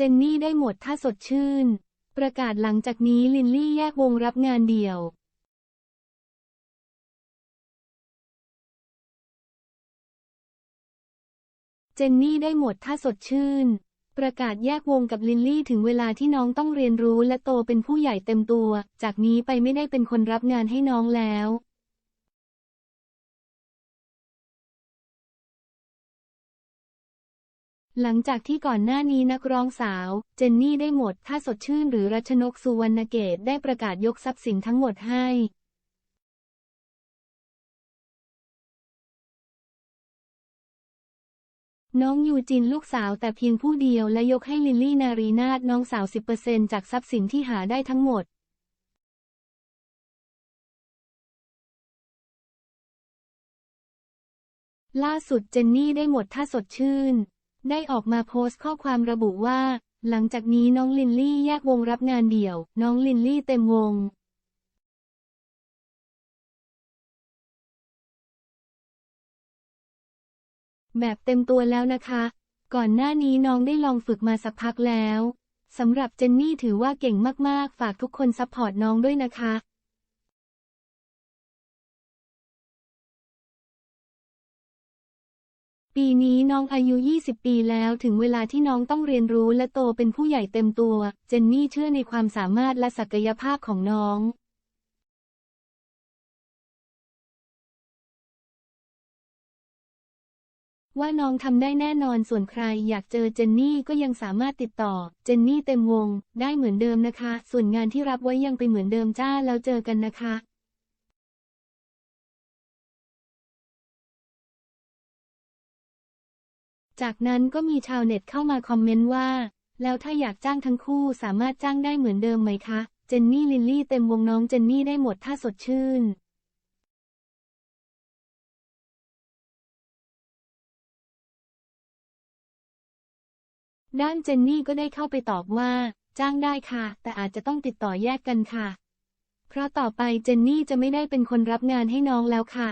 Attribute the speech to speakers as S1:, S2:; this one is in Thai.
S1: เจนนี่ได้หมดถ้าสดชื่น ประกาศหลังจากนี้ลินลี่แยกวงรับงานเดี่ยวเจนนี่ได้หมดถ้าสดชื่น ประกาศแยกวงกับลินลี่ถึงเวลาที่น้องต้องเรียนรู้และโตเป็นผู้ใหญ่เต็มตัว จากนี้ไปไม่ได้เป็นคนรับงานให้น้องแล้ว หลังจากที่ก่อนหน้านี้นักร้องสาว เจนนี่ได้หมด ถ้าสดชื่นหรือรัชนกสุวรรณเกตได้ประกาศยกทรัพย์สินทั้งหมดให้น้องยูจินลูกสาวแต่เพียงผู้เดียวและยกให้ลิลลี่นารีนาถน้องสาว 10%จากทรัพย์สินที่หาได้ทั้งหมด ล่าสุดเจนนี่ได้หมดถ้าสดชื่น ได้ออกมาโพสต์ข้อความระบุว่า หลังจากนี้น้องลินลี่แยกวงรับงานเดี่ยว น้องลินลี่เต็มวงแบบเต็มตัวแล้วนะคะ ก่อนหน้านี้น้องได้ลองฝึกมาสักพักแล้ว สำหรับเจนนี่ถือว่าเก่งมากๆ ฝากทุกคนซัพพอร์ตน้องด้วยนะคะ ปีนี้น้องอายุ 20 ปีแล้วถึงเวลาที่น้องต้องเรียนรู้และโตเป็นผู้ใหญ่เต็มตัว เจนนี่เชื่อในความสามารถและศักยภาพของน้องว่าน้องทำได้แน่นอนส่วนใครอยากเจอเจนนี่ก็ยังสามารถติดต่อ เจนนี่เต็มวง ได้เหมือนเดิมนะคะ ส่วนงานที่รับไว้ยังไปเหมือนเดิมจ้าแล้วเจอกันนะคะ จากนั้นก็มีชาวเน็ตเข้ามาคอมเมนต์ว่า แล้วถ้าอยากจ้างทั้งคู่สามารถจ้างได้เหมือนเดิมไหมคะ เจนนี่ลิลลี่เต็มวงน้องเจนนี่ได้หมดถ้าสดชื่นด้านเจนนี่ก็ได้เข้าไปตอบว่า จ้างได้ค่ะ แต่อาจจะต้องติดต่อแยกกันค่ะ เพราะต่อไปเจนนี่จะไม่ได้เป็นคนรับงานให้น้องแล้วค่ะ